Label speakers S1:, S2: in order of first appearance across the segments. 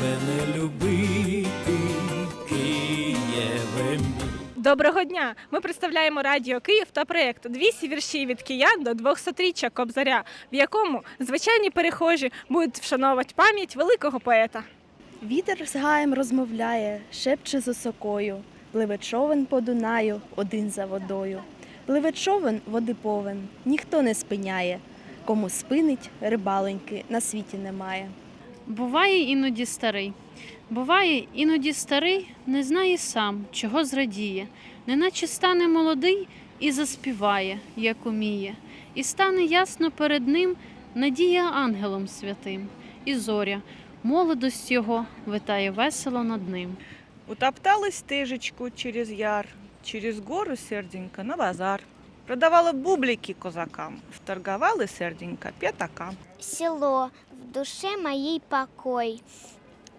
S1: тебе не любити, Києве мій.
S2: Доброго дня! Ми представляємо Радіо Київ та проєкт «200 вірші від киян до 200-річчя Кобзаря, в якому звичайні перехожі будуть вшановувати пам'ять великого поета.
S3: Вітер з гаєм розмовляє, шепче з осокою, пливе човен по Дунаю, один за водою. Пливе човен води повен, ніхто не спиняє. Кому спинить, рибалоньки на світі немає.
S4: Буває іноді старий. Буває іноді старий не знає сам, чого зрадіє, неначе стане молодий і заспіває, як уміє, і стане ясно перед ним надія ангелом святим, і зоря, молодость його витає весело над ним.
S5: Утоптала стежечку через яр, через гору серденько на базар. Продавала бублики козакам, вторговала серденько пятакам.
S6: Село, в душе моей покой.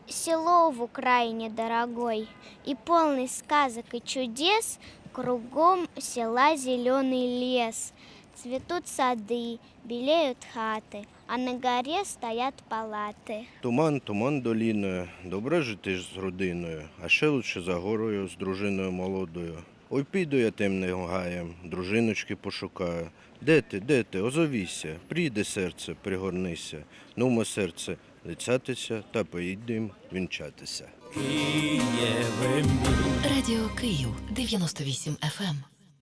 S6: Село в Украине дорогой, и полный сказок и чудес, кругом села зеленый лес. Цветут сады, белеют хаты, а на горе стоят палаты.
S7: Туман, туман доліною, добре жити ж з родиною, а ще лучше за горою з дружиною молодою. Ой, піду я темним гаєм, дружиночки пошукаю. Де ти, де ти, озовіся, прийде серце, пригорнися. Нумо серце, лицятися та поїдем вінчатися.
S8: Радіо Київ 98 FM.